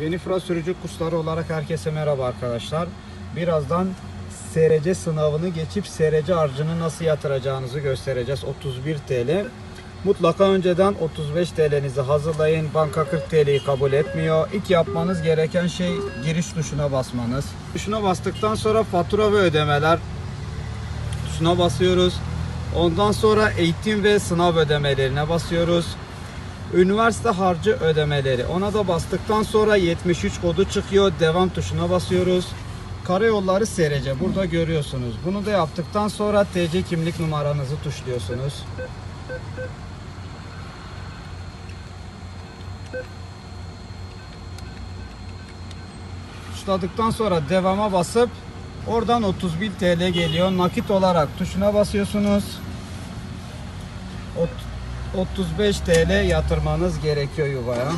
Yeni Fırat Sürücü kursları olarak herkese merhaba arkadaşlar. Birazdan SRC sınavını geçip SRC harcını nasıl yatıracağınızı göstereceğiz. 31 TL. Mutlaka önceden 35 TL'nizi hazırlayın. Banka 40 TL'yi kabul etmiyor. İlk yapmanız gereken şey giriş tuşuna basmanız. Tuşuna bastıktan sonra fatura ve ödemeler tuşuna basıyoruz. Ondan sonra eğitim ve sınav ödemelerine basıyoruz. Üniversite harcı ödemeleri. Ona da bastıktan sonra 73 kodu çıkıyor. Devam tuşuna basıyoruz. Karayolları SRC. Burada görüyorsunuz. Bunu da yaptıktan sonra TC kimlik numaranızı tuşluyorsunuz. Tuşladıktan sonra devama basıp oradan 31 TL geliyor. Nakit olarak tuşuna basıyorsunuz. Ot- 35 TL yatırmanız gerekiyor yuvaya.